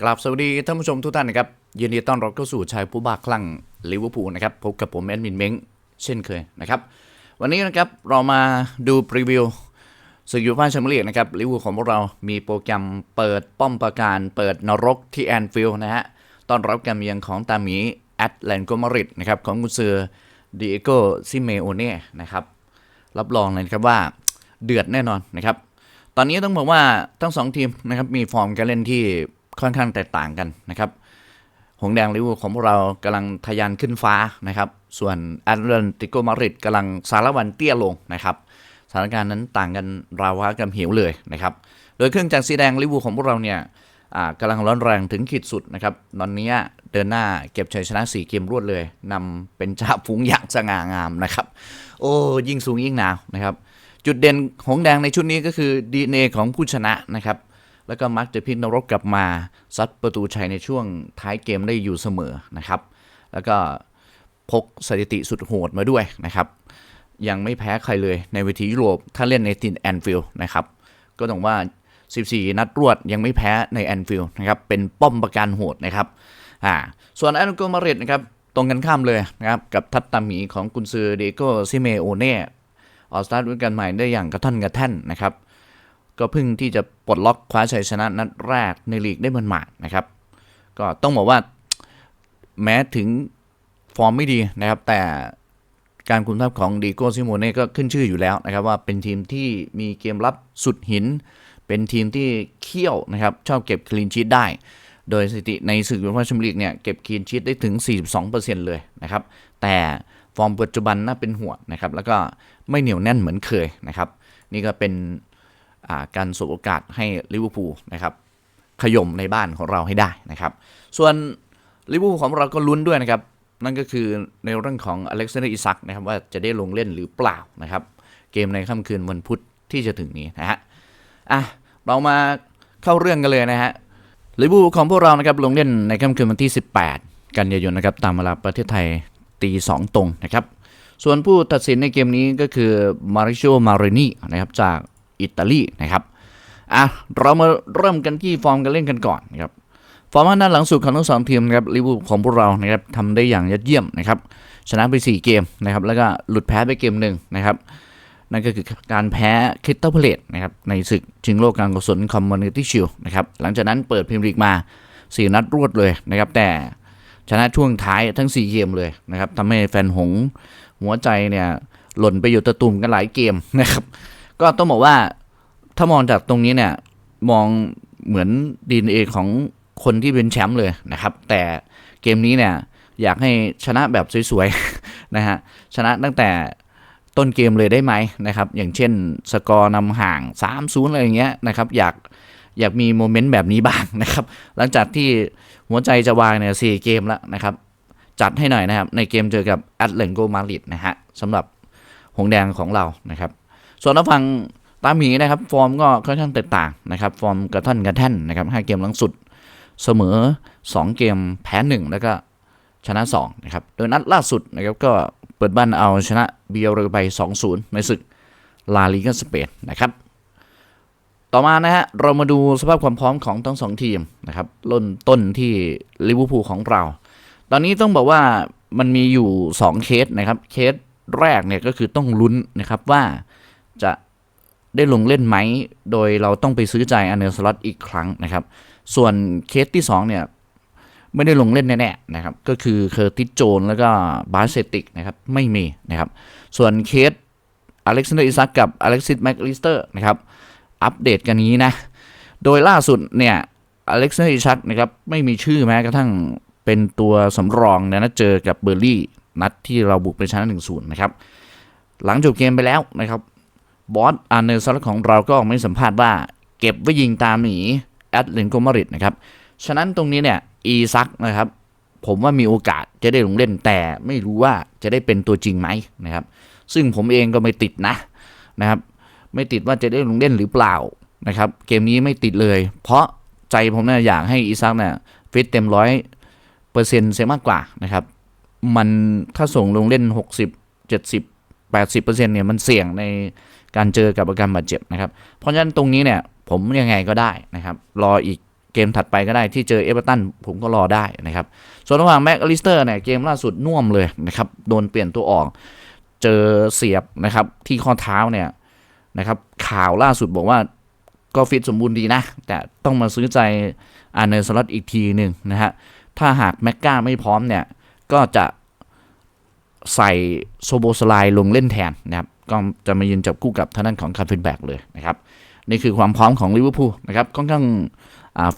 กราบสวัสดีท่านผู้ชมทุกท่านนะครับยินดีต้อนรับเข้าสู่ชายผู้บ้าคลั่งลิเวอร์พูลนะครับพบกับผมแอดมินเม้งเช่นเคยนะครับ วันนี้นะครับเรามาดูพรีวิวศึกยูฟ่าแชมเปี้ยนลีกนะครับลิเวอร์พูลของพวกเรามีโปรแกรมเปิดป้อมปราการ เปิดนรกที่แอนฟิลด์นะฮะต้อนรับการเยือนของตาหมีแอตแลนโกมาริดนะครับของกุนซือดิเอโกซิเมโอเน่นะครับรับรองเลยครับว่าเดือดแน่นอนนะครับ ตอนนี้ต้องบอกว่าทั้งสองทีมนะครับมีฟอร์มการเล่นที่ ค่อนข้างแตกต่างกันนะครับ หงแดงลิเวอร์พูลของพวกเรากำลังทะยานขึ้นฟ้านะครับ ส่วนแอตเลนติโกมาริดกำลังสารวันเตี้ยลงนะครับ สถานการณ์นั้นต่างกันราวกับเหวเลยนะครับ โดยเครื่องจักรสีแดงลิเวอร์พูลของพวกเราเนี่ยกำลังร้อนแรงถึงขีดสุดนะครับตอนนี้เดินหน้าเก็บชัยชนะ 4 เกมรวดเลยนำเป็นจ่าฝูงอย่างสง่างามนะครับ โอ้ยิ่งสูงยิ่งหนาวนะครับ จุดเด่นหงแดงในชุดนี้ก็คือ DNA ของผู้ชนะนะครับ แล้วก็มักจะพลิกนรกกลับมาซัดประตูชัยในช่วงท้ายเกมได้อยู่เสมอนะครับ แล้วก็พกสถิติสุดโหดมาด้วยนะครับ ยังไม่แพ้ใครเลยในเวทียุโรปถ้าเล่นในทีนแอนฟิลด์นะครับ ก็ต้องว่า 14 นัดรวดยังไม่แพ้ในแอนฟิลด์นะครับ เป็นป้อมประกันโหดนะครับอ่าส่วนแอนโกมาเรตนะครับตรงกันข้ามเลยนะครับ กับทัตตามีของกุนซือเดโกซิเมโอเน่ออสตาร์ทด้วยกันใหม่ได้อย่างกระท่อนกระแท่นนะครับ ก็เพิ่งที่จะปลดล็อกคว้าชัยชนะนัดแรกในลีกได้มันหมาดนะครับ ก็ต้องบอกว่าแม้ถึงฟอร์มไม่ดีนะครับ แต่การคุมทัพของดีโก้ซิโมเน่ก็ขึ้นชื่ออยู่แล้วนะครับ ว่าเป็นทีมที่มีเกมรับสุดหิน เป็นทีมที่เขี้ยวนะครับ ชอบเก็บคลีนชีตได้ โดยสถิติในศึกยูฟ่าแชมเปี้ยนลีกเนี่ยเก็บคลีนชีตได้ถึง 42%เลยนะครับ แต่ฟอร์มปัจจุบันน่าเป็นห่วงนะครับ แล้วก็ไม่เหนียวแน่นเหมือนเคยนะครับ นี่ก็เป็น การสบโอกาสให้ลิเวอร์พูลนะครับขย่มในบ้านของเราให้ได้นะครับ ส่วนลิเวอร์พูลของเราก็ลุ้นด้วยนะครับ นั่นก็คือในเรื่องของอเล็กซานเดอร์อิซักนะครับว่าจะได้ลงเล่นหรือเปล่านะครับ เกมในค่ำคืนวันพุธที่จะถึงนี้นะฮะอะเรามาเข้าเรื่องกันเลยนะฮะลิเวอร์พูลของพวกเรานะครับลงเล่นในค่ำคืนวันที่ 18 กันยายนนะครับตามเวลาประเทศไทยตี 2 ตรงนะครับ ส่วนผู้ตัดสินในเกมนี้ก็คือมาริโชมาเรนีนะครับจาก อิตาลีนะครับอะเรามาเริ่มกันที่ฟอร์มการเล่นกันก่อนนะครับฟอร์มด้านหลังสุดของทั้งสองทีมนะครับลิเวอร์พูลของพวกเรานะครับทำได้อย่างยอดเยี่ยมนะครับชนะไป 4 เกมนะครับแล้วก็หลุดแพ้ไปเกมหนึ่งนะครับนั่นก็คือการแพ้คริสตัลเพลตนะครับในศึกชิงโลกการกุศลคอมมูนิตี้ชิลนะครับหลังจากนั้นเปิดพรีเมียร์ลีกมา 4 นัดรวดเลยนะครับแต่ชนะช่วงท้ายทั้ง 4 เกมเลยนะครับทำให้แฟนหงหัวใจเนี่ยหล่นไปอยู่ตะตุ่มกันหลายเกมนะครับ ก็ต้องบอกว่าถ้ามองจากตรงนี้เนี่ยมองเหมือนดีเอของคนที่เป็นแชมป์เลยนะครับ แต่เกมนี้เนี่ยอยากให้ชนะแบบสวยๆนะฮะชนะตั้งแต่ต้นเกมเลยได้ไหมนะครับ อย่างเช่นสกอร์นำห่าง 3-0 อะไรอย่างเงี้ยนะครับ อยากอยากมีโมเมนต์แบบนี้บ้างนะครับ หลังจากที่หัวใจจะวายเนี่ยสี่เกมแล้วนะครับ จัดให้หน่อยนะครับ ในเกมเจอกับแอตเลนโกมาริดนะฮะสำหรับหงแดงของเรานะครับ ส่วนทางฝั่งตามหมีนะครับ ฟอร์มก็ค่อนข้างแตกต่างนะครับ ฟอร์มกระท่อนกระแท่นนะครับห้าเกมหลังสุด เสมอ 2 เกมแพ้1แล้วก็ชนะ2นะครับ โดยนัดล่าสุดนะครับก็เปิดบ้านเอาชนะเบียร์เรไป 2-0 ในศึกลาลีกาสเปนนะครับ ต่อมานะฮะเรามาดูสภาพความพร้อมของทั้งสองทีมนะครับล่นต้นที่ลิเวอร์พูลของเรา ตอนนี้ต้องบอกว่ามันมีอยู่ 2 เคสนะครับ เคสแรกเนี่ยก็คือต้องลุ้นนะครับว่า จะได้ลงเล่นไหม โดยเราต้องไปซื้อใจอันเนอร์สล็อตอีกครั้งนะครับ ส่วนเคสที่ 2 เนี่ยไม่ได้ลงเล่นแน่ๆนะครับ ก็คือเคอร์ติสโจนแล้วก็บาสเซติกนะครับ ไม่มีนะครับ ส่วนเคสอเล็กซานเดอร์อิซักกับอเล็กซิสแมคลิสเตอร์นะครับ อัปเดตกันนี้นะ โดยล่าสุดเนี่ยอเล็กซานเดอร์อิซักนะครับ ไม่มีชื่อแม้กระทั่งเป็นตัวสำรองนะนะเจอกับเบอร์ลี่นัดที่เราบุกไปชนะ1 0นะครับ หลังจบเกมไปแล้วนะครับ บอสอาร์เนอร์ซัลของเราก็ออกมาสัมภาษณ์ว่า เก็บไว้ยิงตามหนีแอตเลนโกมาริดนะครับ ฉะนั้นตรงนี้เนี่ยอีซักนะครับ ผมว่ามีโอกาสจะได้ลงเล่นแต่ไม่รู้ว่าจะได้เป็นตัวจริงไหมนะครับ ซึ่งผมเองก็ไม่ติดนะนะครับ ไม่ติดว่าจะได้ลงเล่นหรือเปล่านะครับ เกมนี้ไม่ติดเลย เพราะใจผมเนี่ยอยากให้อีซักเนี่ยฟิตเต็มร้อยเปอร์เซ็นต์เสียมากกว่านะครับ มันถ้าส่งลงเล่น 60 70 80เปอร์เซ็นต์เนี่ยมันเสี่ยงใน การเจอกับอาการบาดเจ็บนะครับ เพราะฉะนั้นตรงนี้เนี่ยผมยังไงก็ได้นะครับ รออีกเกมถัดไปก็ได้ที่เจอเอเวอร์ตันผมก็รอได้นะครับ ส่วนระหว่างแม็กอลิสเตอร์เนี่ยเกมล่าสุดน่วมเลยนะครับโดนเปลี่ยนตัวออก เจอเสียบนะครับที่ข้อเท้าเนี่ยนะครับข่าวล่าสุดบอกว่าก็ฟิตสมบูรณ์ดีนะ แต่ต้องมาซื้อใจอาร์เนอร์สล็อตอีกทีหนึ่งนะฮะถ้าหากแม็กกาไม่พร้อมเนี่ยก็จะใส่โซโบสไลลงเล่นแทนนะครับ ก็จะมายืนจับคู่กับท่างด้นของคาร์ฟินแบกเลยนะครับนี่คือความพร้อมของลิเวอร์พูลนะครับค่อนข้าง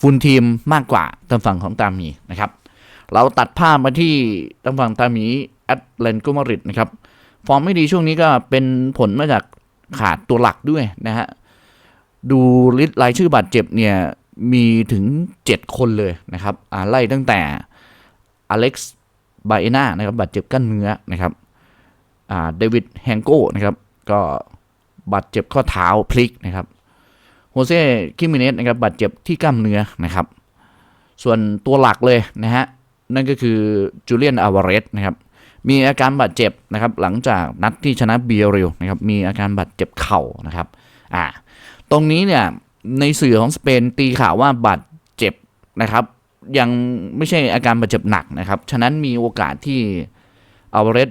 ฟุนทีมมากกว่าทางฝั่งของตามีนะครับ เราตัดภาพมาที่ทางฝั่งตามีแอตเลนโกมาริดนะครับฟอร์มไม่ดีช่วงนี้ก็เป็นผลมาจากขาดตัวหลักด้วยนะฮะดูลิสต์รายชื่อบาดเจ็บเนี่ยมีถึง 7 คนเลยนะครับไล่ตั้งแต่อเล็กซ์บาเอนานะครับบาดเจ็บกล้ามเนื้อนะครับ เดวิดแฮงโก้นะครับก็บาดเจ็บข้อเท้าพลิกนะครับโฮเซ่คิมิเนสนะครับบาดเจ็บที่กล้ามเนื้อนะครับ ส่วนตัวหลักเลยนะฮะนั่นก็คือจูเลียนอาวาเรสนะครับมีอาการบาดเจ็บนะครับหลังจากนัดที่ชนะเบียริลนะครับมีอาการบาดเจ็บเข่านะครับอ่าตรงนี้เนี่ยในสื่อของสเปนตีข่าวว่าบาดเจ็บนะครับยังไม่ใช่อาการบาดเจ็บหนักนะครับ ฉะนั้นมีโอกาสที่อาวาเรส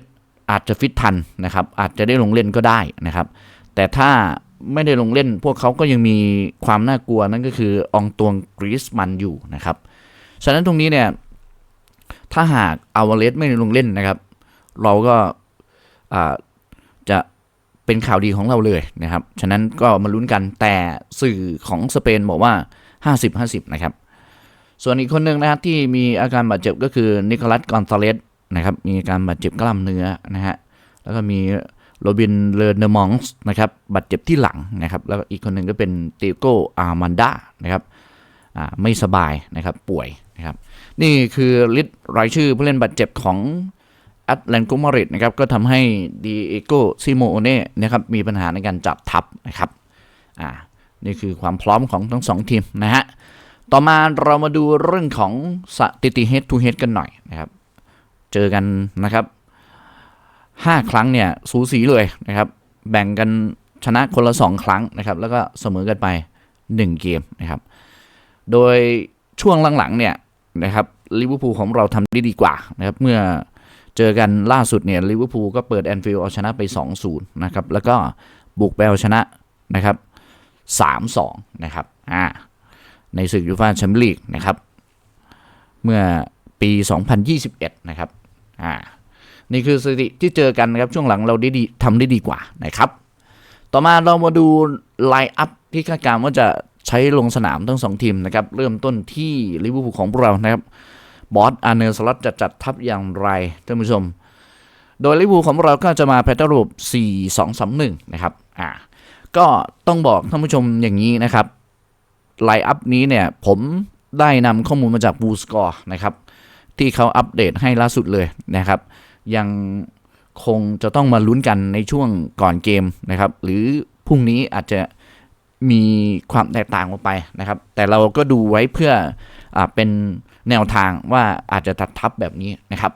อาจจะฟิตทันนะครับอาจจะได้ลงเล่นก็ได้นะครับ แต่ถ้าไม่ได้ลงเล่นพวกเขาก็ยังมีความน่ากลัวนั่นก็คืออองตวงกรีซมันอยู่นะครับฉะนั้นตรงนี้เนี่ยถ้าหากอาวาเรสไม่ได้ลงเล่นนะครับ เราก็จะเป็นข่าวดีของเราเลยนะครับ ฉะนั้นก็มาลุ้นกันแต่สื่อของสเปนบอกว่า 50-50 นะครับ ส่วนอีกคนหนึ่งนะครับที่มีอาการบาดเจ็บก็คือนิโคลัสกอนซาเลส นะครับมีการบาดเจ็บกล้ามเนื้อนะฮะแล้วก็มีโรบินเลเนมองส์นะครับบาดเจ็บที่หลังนะครับแล้วอีกคนหนึ่งก็เป็นเตโกอาร์มันดานะครับไม่สบายนะครับป่วยนะครับนี่คือลิสต์รายชื่อผู้เล่นบาดเจ็บของแอตแลนโกมาริดนะครับก็ทำให้ดีเอโกซิโมโอเน่นะครับมีปัญหาในการจับทับนะครับอ่านี่คือความพร้อมของทั้งสองทีมนะฮะต่อมาเรามาดูเรื่องของสถิติ head to head กันหน่อยนะครับ เจอกันนะครับ5ครั้งเนี่ยสูสีเลยนะครับ แบ่งกันชนะคนละ2ครั้งนะครับ แล้วก็เสมอกันไป1เกมนะครับ โดยช่วงหลังๆเนี่ยนะครับลิเวอร์พูลของเราทำได้ดีกว่านะครับ เมื่อเจอกันล่าสุดเนี่ยลิเวอร์พูลก็เปิดแอนฟิลด์เอาชนะไป 2-0 นะครับ แล้วก็บุกไปเอาชนะนะครับ 3-2 นะครับอ่าในศึกยูฟ่าแชมเปี้ยนลีกนะครับ เมื่อปี 2021 นะครับ อ่านี่คือสถิติที่เจอกันนะครับช่วงหลังเราได้ดีทำได้ดีกว่านะครับ ต่อมาเรามาดูไลน์อัพที่คาดการณ์ว่าจะใช้ลงสนามทั้งสองทีมนะครับ เริ่มต้นที่ลิเวอร์พูลของพวกเรานะครับบอสอาร์เนอร์สล็อตจะจัดทัพอย่างไรท่านผู้ชม โดยลิเวอร์พูลของเราก็จะมาแพทเทิร์นรูป4 2 3 1 นะครับอ่าก็ต้องบอกท่านผู้ชมอย่างนี้นะครับไลน์อัพนี้เนี่ยผมได้นำข้อมูลมาจากบูสกอร์นะครับ ที่เขาอัปเดตให้ล่าสุดเลยนะครับ ยังคงจะต้องมาลุ้นกันในช่วงก่อนเกมนะครับ หรือพรุ่งนี้อาจจะมีความแตกต่างออกไปนะครับ แต่เราก็ดูไว้เพื่ออเป็นแนวทางว่าอาจจะตัดทับแบบนี้นะครับ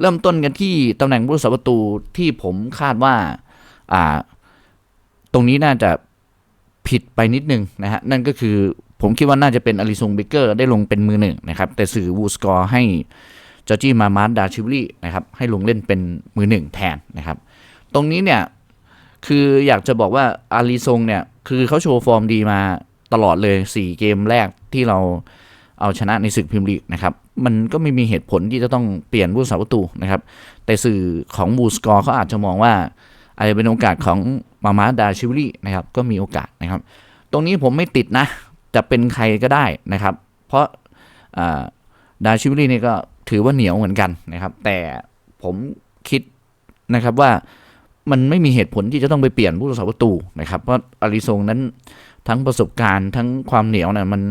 เริ่มต้นกันที่ตำแหน่งผู้รักษาประตูที่ผมคาดว่าอ่าตรงนี้น่าจะผิดไปนิดนึงนะฮะนั่นก็คือ ผมคิดว่าน่าจะเป็นอลิซงเบเกอร์ได้ลงเป็นมือหนึ่งนะครับ แต่สื่อวูสกอร์ให้จอร์จี้มามาร์ดาชิวลี่นะครับให้ลงเล่นเป็นมือหนึ่งแทนนะครับ ตรงนี้เนี่ยคืออยากจะบอกว่าอาลีซงเนี่ยคือเขาโชว์ฟอร์มดีมาตลอดเลย 4 เกมแรกที่เราเอาชนะในศึกพรีเมียร์ลีกนะครับ มันก็ไม่มีเหตุผลที่จะต้องเปลี่ยนผู้สาประตูนะครับ แต่สื่อของบูสกอร์เขาอาจจะมองว่าอาจจะเป็นโอกาสของมามาดาชิวลี่นะครับก็มีโอกาสนะครับ ตรงนี้ผมไม่ติดนะ จะเป็นใครก็ได้นะครับ เพราะดาชิวลี่นี่ก็ถือว่าเหนียวเหมือนกันนะครับ แต่ผมคิดนะครับว่ามันไม่มีเหตุผลที่จะต้องไปเปลี่ยนผู้รักษาประตูนะครับ เพราะอาริซงนั้นทั้งประสบการณ์ทั้งความเหนียวเนี่ยมัน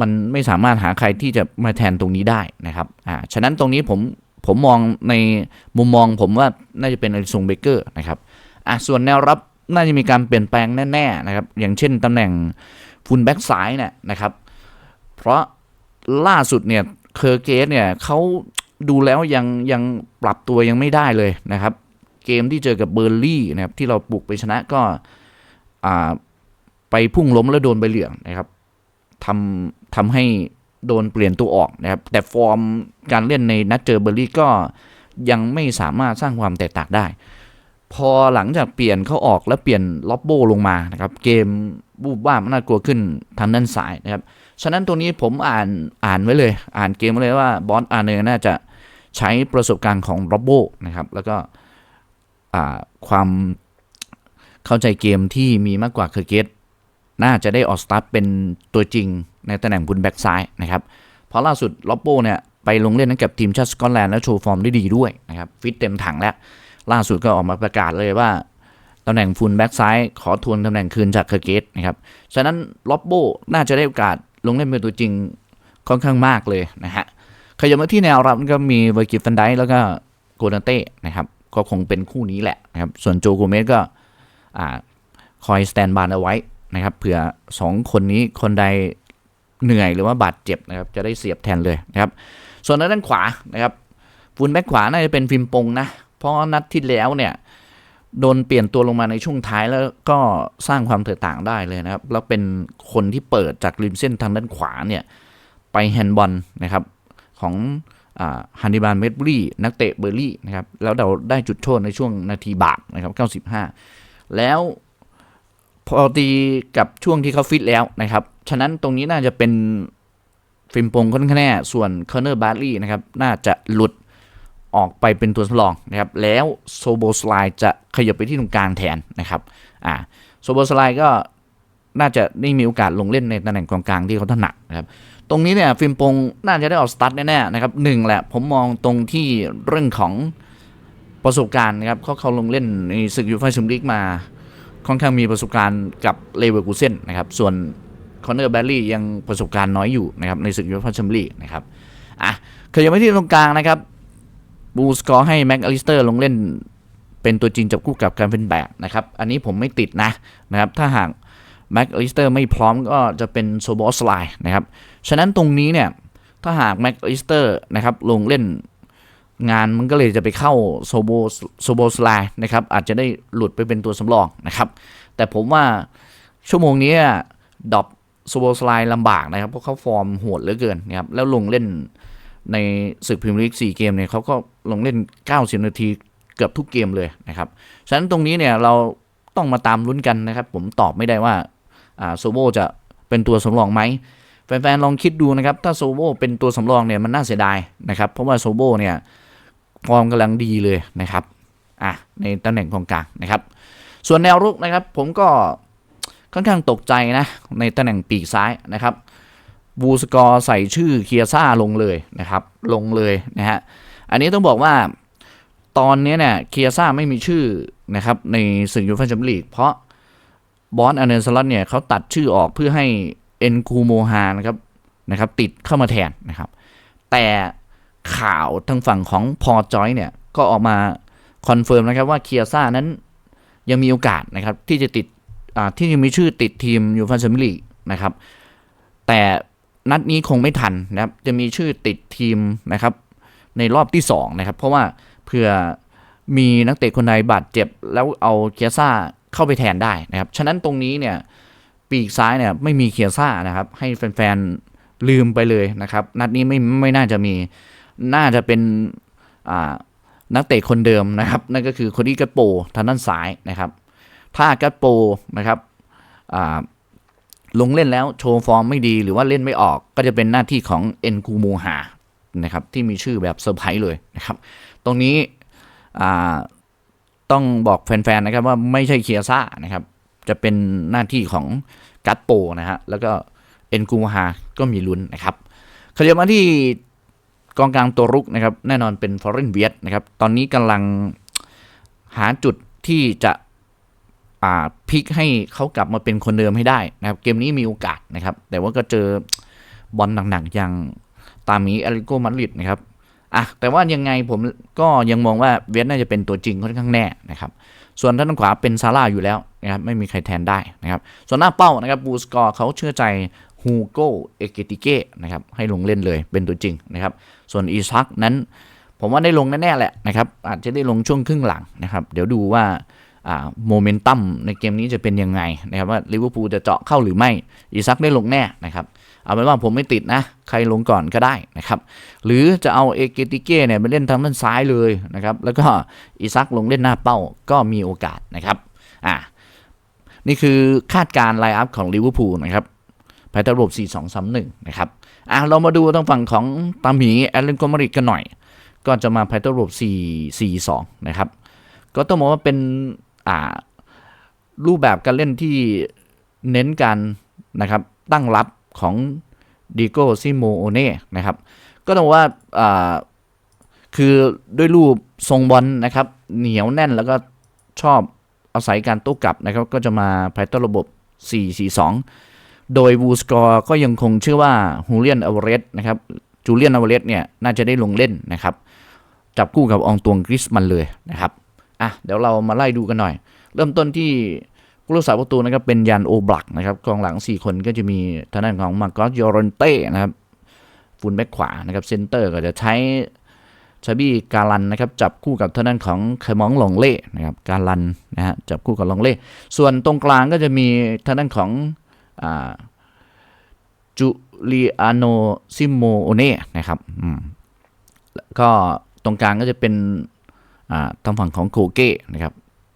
มันไม่สามารถหาใครที่จะมาแทนตรงนี้ได้นะครับอ่าฉะนั้นตรงนี้ผมผมมองในมุมมองผมว่าน่าจะเป็นอาริซงเบเกอร์นะครับอะส่วนแนวรับน่าจะมีการเปลี่ยนแปลงแน่ๆนะครับ อย่างเช่นตำแหน่ง ฟุลแบ็กซ้ายเนี่ยนะครับ เพราะล่าสุดเนี่ยเคอร์เกสเนี่ยเขาดูแล้วยังยังปรับตัวยังไม่ได้เลยนะครับ เกมที่เจอกับเบอร์ลี่นะครับที่เราปลุกไปชนะก็ไปพุ่งล้มแล้วโดนใบเหลืองนะครับทำทำให้โดนเปลี่ยนตัวออกนะครับ แต่ฟอร์มการเล่นในนัดเจอเบอร์ลี่ก็ยังไม่สามารถสร้างความแตกต่างได้ พอหลังจากเปลี่ยนเขาออกแล้วเปลี่ยนล็อบโบลงมานะครับเกมบูบบ้ามันน่ากลัวขึ้นทางด้านซ้ายนะครับฉะนั้นตัวนี้ผมอ่านอ่านไว้เลย อ่านเกมไว้เลยว่าบอสอาร์เนอร์น่าจะใช้ประสบการณ์ของล็อบโบนะครับแล้วก็ความเข้าใจเกมที่มีมากกว่าเคอร์เกตน่าจะได้ออกสตาร์ทเป็นตัวจริงในตำแหน่งบุนแบ็กซ้ายนะครับเพราะล่าสุดล็อบโบเนี่ยไปลงเล่นให้กับทีมชาติสกอตแลนด์และโชว์ฟอร์มได้ดีด้วยนะครับฟิตเต็มถังแล้ว ล่าสุดก็ออกมาประกาศเลยว่าตำแหน่งฟุนแบ็กซ้ายขอทวนตำแหน่งคืนจากเคอร์เกตนะครับ ฉะนั้นล็อบโบน่าจะได้โอกาสลงเล่นเป็นตัวจริงค่อนข้างมากเลยนะฮะขยับมาที่แนวรับก็มีเวอร์กิฟันไดแล้วก็โกนาเต้นะครับ ก็คงเป็นคู่นี้แหละนะครับ ส่วนโจโกเมสก็อ่าคอยสแตนบายเอาไว้นะครับเผื่อ 2 คนนี้คนใดเหนื่อยหรือว่าบาดเจ็บนะครับ จะได้เสียบแทนเลยนะครับ ส่วนด้านขวานะครับฟุนแบ็กขวาน่าจะเป็นฟิล์มปงนะ เพราะนัดที่แล้วเนี่ยโดนเปลี่ยนตัวลงมาในช่วงท้ายแล้วก็สร้างความแตกต่างได้เลยนะครับ แล้วเป็นคนที่เปิดจากริมเส้นทางด้านขวาเนี่ยไปแฮนด์บอลนะครับของฮันนิบาลเมดบรีนักเตะเบอร์ลี่นะครับแล้วเราได้จุดโทษในช่วงนาทีบาปนะครับ95 แล้วพอตีกับช่วงที่เขาฟิตแล้วนะครับ ฉะนั้นตรงนี้น่าจะเป็นฟิล์มปงค่อนข้างแน่ส่วนคอนเนอร์บาร์ลี่นะครับน่าจะหลุด ออกไปเป็นตัวสำรองนะครับแล้วโซโบสไลจะขยับไปที่ตรงกลางแทนนะครับอ่าโซโบสไลก็น่าจะได้มีโอกาสลงเล่นในตำแหน่งกองกลางที่เขาถนัดนะครับตรงนี้เนี่ยฟิล์มปงน่าจะได้ออกสตาร์ทแน่ๆนะครับหนึ่งแหละผมมองตรงที่เรื่องของประสบการณ์นะครับเขาเขาลงเล่นในศึกยูฟ่าแชมเปี้ยนลีกมาค่อนข้างมีประสบการณ์กับเลเวอร์คูเซนนะครับส่วนคอนเนอร์แบลลี่ยังประสบการณ์น้อยอยู่นะครับในศึกยูฟ่าแชมเปี้ยนลีกนะครับอะขยับไปที่ตรงกลางนะครับ บูสกอร์ให้แม็กอลิสเตอร์ลงเล่นเป็นตัวจริงจับคู่กับการเป็นแบกนะครับ อันนี้ผมไม่ติดนะนะครับ ถ้าหากแม็กอลิสเตอร์ไม่พร้อมก็จะเป็นโซบอสไลนะครับ ฉะนั้นตรงนี้เนี่ย ถ้าหากแม็กอลิสเตอร์นะครับลงเล่นงานมันก็เลยจะไปเข้าโซโบโซโบสไลนะครับ อาจจะได้หลุดไปเป็นตัวสำรองนะครับ แต่ผมว่าชั่วโมงนี้ดอปโซโบสไลลำบากนะครับ เพราะเขาฟอร์มโหดเหลือเกินนะครับ แล้วลงเล่น ในศึกพรีเมียร์ลีก4เกมเนี่ยเขาก็ลงเล่น 90 นาทีเกือบทุกเกมเลยนะครับ ฉะนั้นตรงนี้เนี่ยเราต้องมาตามลุ้นกันนะครับ ผมตอบไม่ได้ว่าโซโบจะเป็นตัวสำรองไหมแฟนๆลองคิดดูนะครับ ถ้าโซโบเป็นตัวสำรองเนี่ยมันน่าเสียดายนะครับ เพราะว่าโซโบเนี่ยฟอร์มกำลังดีเลยนะครับอะในตำแหน่งกองกลางนะครับ ส่วนแนวรุกนะครับ ผมก็ค่อนข้างตกใจนะในตำแหน่งปีกซ้ายนะครับ บูสกอร์ใส่ชื่อเคียซ่าลงเลยนะครับ ลงเลยนะฮะ อันนี้ต้องบอกว่าตอนนี้เนี่ยเคียซ่าไม่มีชื่อนะครับในศึกยูฟ่าแชมเปี้ยนลีกเพราะบอสอันเดอร์สลัตเนี่ยเขาตัดชื่อออกเพื่อให้เอ็นคูโมฮานะครับนะครับ ติดเข้ามาแทนนะครับ แต่ข่าวทางฝั่งของพอจอยเนี่ย ก็ออกมาคอนเฟิร์มนะครับว่าเคียซ่านั้นยังมีโอกาสนะครับที่จะติดที่จะมีชื่อติดทีมยูฟ่าแชมเปี้ยนลีกนะครับ แต่ นัดนี้คงไม่ทันนะครับ จะมีชื่อติดทีมนะครับ ในรอบที่2นะครับ เพราะว่าเผื่อมีนักเตะคนใดบาดเจ็บ แล้วเอาเคียซ่าเข้าไปแทนได้นะครับ ฉะนั้นตรงนี้เนี่ยปีกซ้ายเนี่ยไม่มีเคียซ่านะครับ ให้แฟนๆลืมไปเลยนะครับ นัดนี้ไม่ไม่น่าจะมีน่าจะเป็นอ่านักเตะคนเดิมนะครับ นั่นก็คือคนที่กัตโปทางด้านซ้ายนะครับ ถ้ากัตโปนะครับอ่า ลงเล่นแล้วโชว์ฟอร์มไม่ดีหรือว่าเล่นไม่ออก ก็จะเป็นหน้าที่ของเอ็นกูโมฮานะครับที่มีชื่อแบบเซอร์ไพรส์เลยนะครับ ตรงนี้ต้องบอกแฟนๆนะครับว่าไม่ใช่เคียซ่านะครับ จะเป็นหน้าที่ของกัตโปนะฮะแล้วก็เอ็นกูโมฮาก็มีลุ้นนะครับขยับมาที่กองกลางตัวรุกนะครับ แน่นอนเป็นฟอร์เรนเวียตนะครับ ตอนนี้กำลังหาจุดที่จะ พลิกให้เขากลับมาเป็นคนเดิมให้ได้นะครับ เกมนี้มีโอกาสนะครับ แต่ว่าก็เจอบอลหนักๆอย่างตามีอลิโกมาดริดนะครับอะแต่ว่ายังไงผมก็ยังมองว่าเวียตน่าจะเป็นตัวจริงค่อนข้างแน่นะครับ ส่วนด้านขวาเป็นซาร่าอยู่แล้วนะครับไม่มีใครแทนได้นะครับ ส่วนหน้าเป้านะครับบูสกอร์เขาเชื่อใจฮูโกเอเกติเก้นะครับให้ลงเล่นเลยเป็นตัวจริงนะครับ ส่วนอีซักนั้น ผมว่าได้ลงแน่ๆแหละนะครับ อาจจะได้ลงช่วงครึ่งหลังนะครับ เดี๋ยวดูว่า โมเมนตัมในเกมนี้จะเป็นยังไงนะครับว่าลิเวอร์พูลจะเจาะเข้าหรือไม่ อีซักได้ลงแน่นะครับ เอาเป็นว่าผมไม่ติดนะ ใครลงก่อนก็ได้นะครับ หรือจะเอาเอเกติเก้เนี่ยไปเล่นทางด้านซ้ายเลยนะครับ แล้วก็อีซักลงเล่นหน้าเป้าก็มีโอกาสนะครับอ่านี่คือคาดการไลน์อัพของลิเวอร์พูลนะครับภายใต้ระบบ 4-2-3-1 นะครับอะเรามาดูทางฝั่งของตามหมีแอตเลนโกมาริกกันหน่อย ก็จะมาภายใต้ระบบ 4-4-2 นะครับ ก็ต้องบอกว่าเป็น รูปแบบการเล่นที่เน้นการนะครับตั้งรับของดิโก้ซิโมโอเน่นะครับ ก็ต้องว่าอ่าคือด้วยรูปทรงบอลนะครับ เหนียวแน่นแล้วก็ชอบอาศัยการโต้กลับนะครับ ก็จะมาภายใต้ระบบ 4-4-2 โดยวูสกอร์ก็ยังคงเชื่อว่าฮูเลียนอเวเรสนะครับจูเลียนอเวเรสเนี่ยน่าจะได้ลงเล่นนะครับ จับคู่กับอองตวงกริสมันเลยนะครับ อะเดี๋ยวเรามาไล่ดูกันหน่อย เริ่มต้นที่ผู้รักษาประตูนะครับเป็นยันโอบลักนะครับกองหลัง 4 คนก็จะมีทางด้านของมาร์กอสยอรนเต้นะครับฟูลแบ็กขวานะครับเซนเตอร์ก็จะใช้ชาบี้การันนะครับจับคู่กับทางด้านของเคมองหลงเล่นะครับการันนะฮะจับคู่กับหลงเล่ส่วนตรงกลางก็จะมีทางด้านของอ่าจูเลียโนซิโมโอเน่นะครับอืมแล้วก็ตรงกลางก็จะเป็น ทางฝั่งของโคเก้นะครับ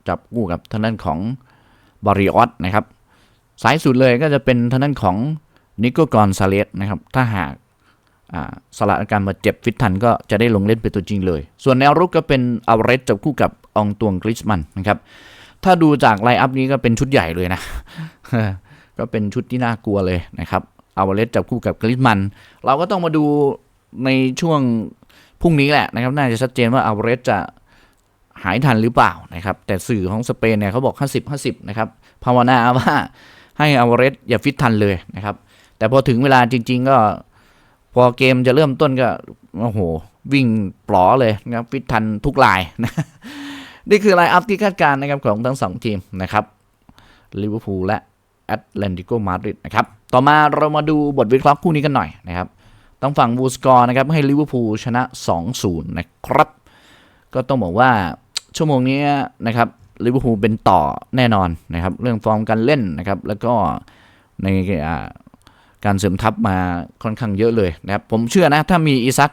จับคู่กับทางด้านของบาริออสนะครับสายสุดเลยก็จะเป็นทางด้านของนิโกกอนซาเลสนะครับถ้าหากอ่าสละอาการมาเจ็บฟิตทันก็จะได้ลงเล่นเป็นตัวจริงเลย ส่วนแนวรุกก็เป็นอเวเรสจับคู่กับองตวงกริชมันนะครับถ้าดูจากไลน์อัพนี้ก็เป็นชุดใหญ่เลยนะ ก็เป็นชุดที่น่ากลัวเลยนะครับอเวเรสจับคู่กับกริชมัน เราก็ต้องมาดูในช่วงพรุ่งนี้แหละนะครับ น่าจะชัดเจนว่าอเวเรสจะ หายทันหรือเปล่านะครับ แต่สื่อของสเปนเนี่ยเขาบอก 50 50 นะครับ ภาวนาว่าให้อเวเรสอย่าฟิตทันเลยนะครับ แต่พอถึงเวลาจริง ๆ ก็ พอเกมจะเริ่มต้นก็โอ้โห วิ่งปลอเลยนะครับฟิตทันทุกลายนะนี่คือไลน์อัพที่คาดการณ์นะครับของทั้งสองทีมนะครับลิเวอร์พูลและแอตแลนติโกมาดริดนะครับ ต่อมาเรามาดูบทวิเคราะห์คู่นี้กันหน่อยนะครับต้องฝั่งบูสกอร์นะครับให้ลิเวอร์พูลชนะ 2-0 นะครับ ก็ต้องบอกว่า ชั่วโมงนี้นะครับลิเวอร์พูลเป็นต่อแน่นอนนะครับ เรื่องฟอร์มการเล่นนะครับ แล้วก็ในการเสริมทัพมาค่อนข้างเยอะเลยนะครับ ผมเชื่อนะ ถ้ามีอีซัก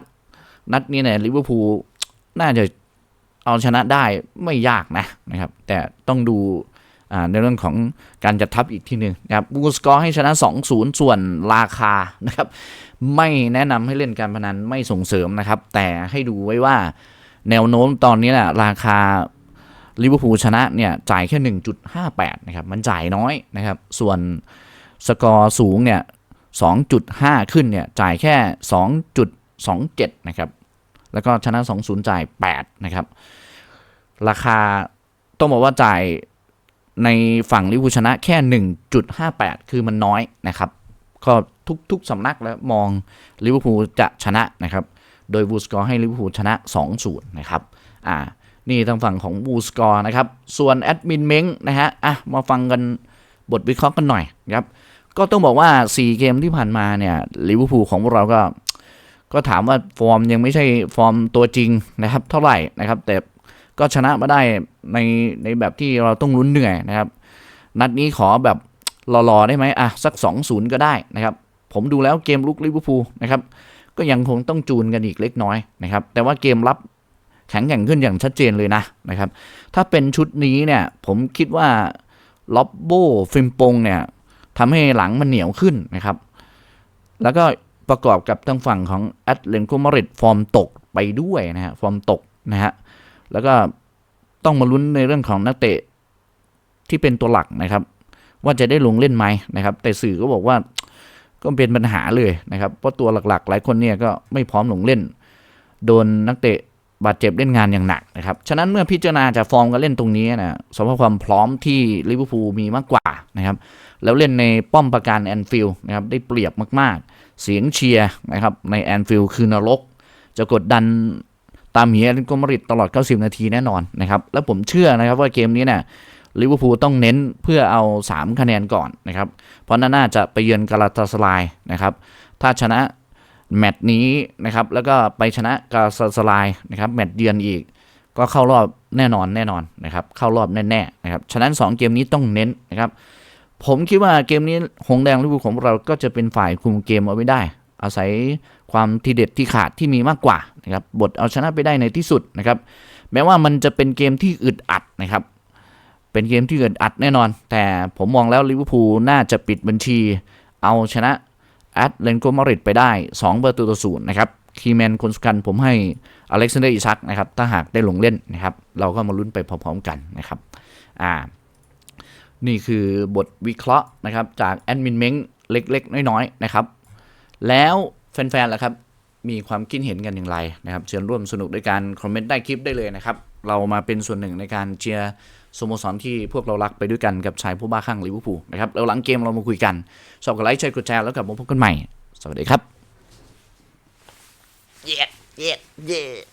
นัดนี้เนี่ยลิเวอร์พูลน่าจะเอาชนะได้ไม่ยากนะนะครับ แต่ต้องดูในเรื่องของการจัดทัพอีกทีหนึ่งนะครับบูสกอร์ให้ชนะ 2-0 ส่วนราคานะครับ ไม่แนะนำให้เล่นการพนันไม่ส่งเสริมนะครับ แต่ให้ดูไว้ว่า แนวโน้มตอนนี้แหละราคาลิเวอร์พูลชนะเนี่ยจ่ายแค่ 1.58 นะครับ มันจ่ายน้อยนะครับ ส่วนสกอร์สูงเนี่ย 2.5 ขึ้นเนี่ยจ่ายแค่ 2.27 นะครับ แล้วก็ชนะ 2-0 จ่าย 8 นะครับ ราคาต้องบอกว่าจ่ายในฝั่งลิเวอร์พูลชนะแค่ 1.58 คือมันน้อยนะครับ ก็ทุกทุกสำนักแล้วมองลิเวอร์พูลจะชนะนะครับ โดยบูสกอร์ให้ลิเวอร์พูลชนะ 2-0 นะครับ อ่า นี่ทางฝั่งของบูสกอร์นะครับ ส่วนแอดมินเม้งนะฮะ อะ มาฟังกันบทวิเคราะห์กันหน่อยครับ ก็ต้องบอกว่า 4 เกมที่ผ่านมาเนี่ยลิเวอร์พูลของพวกเราก็ ก็ถามว่าฟอร์มยังไม่ใช่ฟอร์มตัวจริงนะครับ เท่าไหร่นะครับ แต่ก็ชนะมาได้ในในแบบที่เราต้องลุ้นเหนื่อยนะครับ นัดนี้ขอแบบรอๆได้ไหมอะสัก 2-0 ก็ได้นะครับ ผมดูแล้วเกมลุกลิเวอร์พูลนะครับ ก็ยังคงต้องจูนกันอีกเล็กน้อยนะครับ แต่ว่าเกมรับแข็งแกร่งขึ้นอย่างชัดเจนเลยนะนะครับ ถ้าเป็นชุดนี้เนี่ยผมคิดว่าล็อบโบฟิมปงเนี่ยทำให้หลังมันเหนียวขึ้นนะครับ แล้วก็ประกอบกับทางฝั่งของแอตเลนโกมาริดฟอร์มตกไปด้วยนะฮะฟอร์มตกนะฮะแล้วก็ต้องมาลุ้นในเรื่องของนักเตะที่เป็นตัวหลักนะครับ ว่าจะได้ลงเล่นไหมนะครับ แต่สื่อก็บอกว่า ก็เป็นปัญหาเลยนะครับ เพราะตัวหลักๆ หลายคนเนี่ยก็ไม่พร้อมลงเล่น โดนนักเตะบาดเจ็บเล่นงานอย่างหนักนะครับ ฉะนั้นเมื่อพิจารณาจากฟอร์มการเล่นตรงนี้นะสมมติความพร้อมที่ลิเวอร์พูลมีมากกว่านะครับ แล้วเล่นในป้อมประการแอนฟิลด์นะครับได้เปรียบมากๆ เสียงเชียร์นะครับในแอนฟิลด์คือนรก จะกดดันตามเฮียลิโกมาริดตลอด 90 นาทีแน่นอนนะครับ แล้วผมเชื่อนะครับว่าเกมนี้เนี่ย ลิเวอร์พูลต้องเน้นเพื่อเอา 3 คะแนนก่อนนะครับ เพราะน่าจะไปเยือนกาลาตาสลายนะครับ ถ้าชนะแมตช์นี้นะครับ แล้วก็ไปชนะกาลาตาสลายนะครับ แมตช์เยือนอีก ก็เข้ารอบแน่นอนแน่นอนนะครับ เข้ารอบแน่ๆนะครับ ฉะนั้น 2 เกมนี้ต้องเน้นนะครับ ผมคิดว่าเกมนี้หงแดงลิเวอร์พูลของเราก็จะเป็นฝ่ายคุมเกมเอาไว้ได้ อาศัยความทีเด็ดที่ขาดที่มีมากกว่านะครับ บทเอาชนะไปได้ในที่สุดนะครับ แม้ว่ามันจะเป็นเกมที่อึดอัดนะครับ เป็นเกมที่อึดอัดแน่นอน แต่ผมมองแล้วลิเวอร์พูลน่าจะปิดบัญชี เอาชนะแอตเลนโกมาริดไปได้ 2 ประตูต่อศูนย์นะครับคีแมนคนสำคัญผมให้อเล็กซานเดอร์อิซักนะครับ ถ้าหากได้ลงเล่นนะครับ เราก็มาลุ้นไปพร้อมๆกันนะครับอ่านี่คือบทวิเคราะห์นะครับ จากแอดมินเม้งเล็ก ๆ น้อยๆนะครับ แล้วแฟนๆล่ะครับ มีความคิดเห็นกันอย่างไรนะครับ เชิญร่วมสนุกด้วยการคอมเมนต์ใต้คลิปได้เลยนะครับ เรามาเป็นส่วนหนึ่งในการเชียร์ สโมสรที่พวกเรารักไปด้วยกันกับชายผู้บ้าคลั่งลิเวอร์พูลนะครับแล้วหลังเกมเรามาคุยกันชอบกดไลค์ชอบกดแชร์แล้วกลับมาพบกันใหม่ สวัสดีครับ Yeah, yeah, yeah.